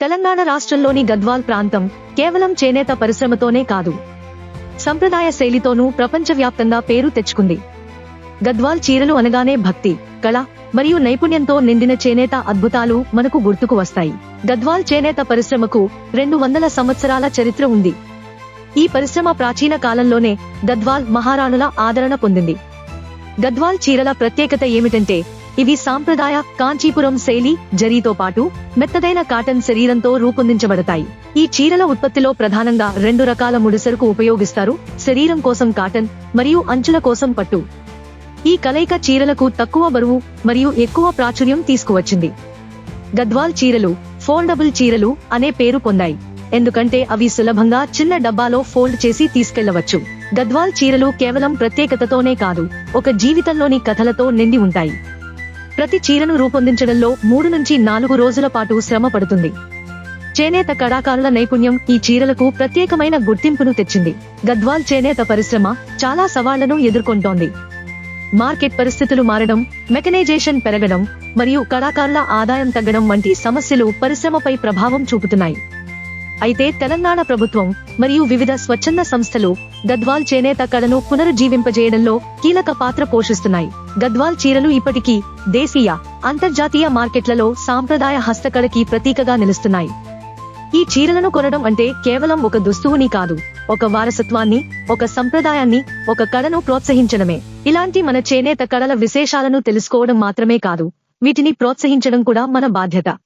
తెలంగాణ రాష్ట్రంలోని గద్వాల్ ప్రాంతం కేవలం చేనేత పరిశ్రమతోనే కాదు. సంప్రదాయ శైలితోనూ ప్రపంచవ్యాప్తంగా పేరు తెచ్చుకుంది. గద్వాల్ చీరలు అనగానే భక్తి కళ మరియు నైపుణ్యంతో నిండిన చేనేత అద్భుతాలు మనకు గుర్తుకు వస్తాయి. గద్వాల్ చేనేత పరిశ్రమకు రెండు వందల సంవత్సరాల చరిత్ర ఉంది. ఈ పరిశ్రమ ప్రాచీన కాలంలోనే గద్వాల్ మహారాణుల ఆదరణ పొందింది. గద్వాల్ చీరల ప్రత్యేకత ఏమిటంటే ఇవి సాంప్రదాయ కాంచీపురం శైలి జరీతో పాటు మెత్తదైన కాటన్ శరీరంతో రూపొందించబడతాయి. ఈ చీరల ఉత్పత్తిలో ప్రధానంగా రెండు రకాల ముడిసరుకు ఉపయోగిస్తారు శరీరం కోసం కాటన్ మరియు అంచుల కోసం పట్టు. ఈ కలయిక చీరలకు తక్కువ బరువు మరియు ఎక్కువ ప్రాచుర్యం తీసుకువచ్చింది. గద్వాల్ చీరలు ఫోల్డబుల్ చీరలు అనే పేరు పొందాయి. ఎందుకంటే అవి సులభంగా చిన్న డబ్బాలో ఫోల్డ్ చేసి తీసుకెళ్ళవచ్చు. గద్వాల్ చీరలు కేవలం ప్రత్యేకతతోనే కాదు ఒక జీవితంలోని కథలతో నిండి ఉంటాయి. ప్రతి చీరను రూపొందించడంలో మూడు నుంచి నాలుగు రోజుల పాటు శ్రమ పడుతుంది. చేనేత కళాకారుల నైపుణ్యం ఈ చీరలకు ప్రత్యేకమైన గుర్తింపును తెచ్చింది. గద్వాల్ చేనేత పరిశ్రమ చాలా సవాళ్ళను ఎదుర్కొంటోంది. మార్కెట్ పరిస్థితులు మారడం మెకనైజేషన్ పెరగడం మరియు కళాకారుల ఆదాయం తగ్గడం వంటి సమస్యలు పరిశ్రమపై ప్రభావం చూపుతున్నాయి. అయితే తెలంగాణ ప్రభుత్వం మరియు వివిధ స్వచ్ఛంద సంస్థలు గద్వాల్ చేనేత కళను పునరుజ్జీవింపజేయడంలో కీలక పాత్ర పోషిస్తున్నాయి. గద్వాల్ చీరలు ఇప్పటికీ దేశీయ అంతర్జాతీయ మార్కెట్లలో సాంప్రదాయ హస్తకళకి ప్రతీకగా నిలుస్తున్నాయి. ఈ చీరలను కొనడం అంటే కేవలం ఒక దుస్తువుని కాదు ఒక వారసత్వాన్ని ఒక సంప్రదాయాన్ని ఒక కళను ప్రోత్సహించడమే. ఇలాంటి మన చేనేత కళల విశేషాలను తెలుసుకోవడం మాత్రమే కాదు వీటిని ప్రోత్సహించడం కూడా మన బాధ్యత.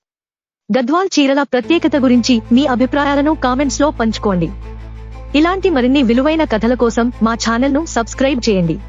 గద్వాల్ చీరల ప్రత్యేకత గురించి మీ అభిప్రాయాలను కామెంట్స్లో పంచుకోండి. ఇలాంటి మరిన్ని విలువైన కథల కోసం మా ఛానల్ను సబ్స్క్రైబ్ చేయండి.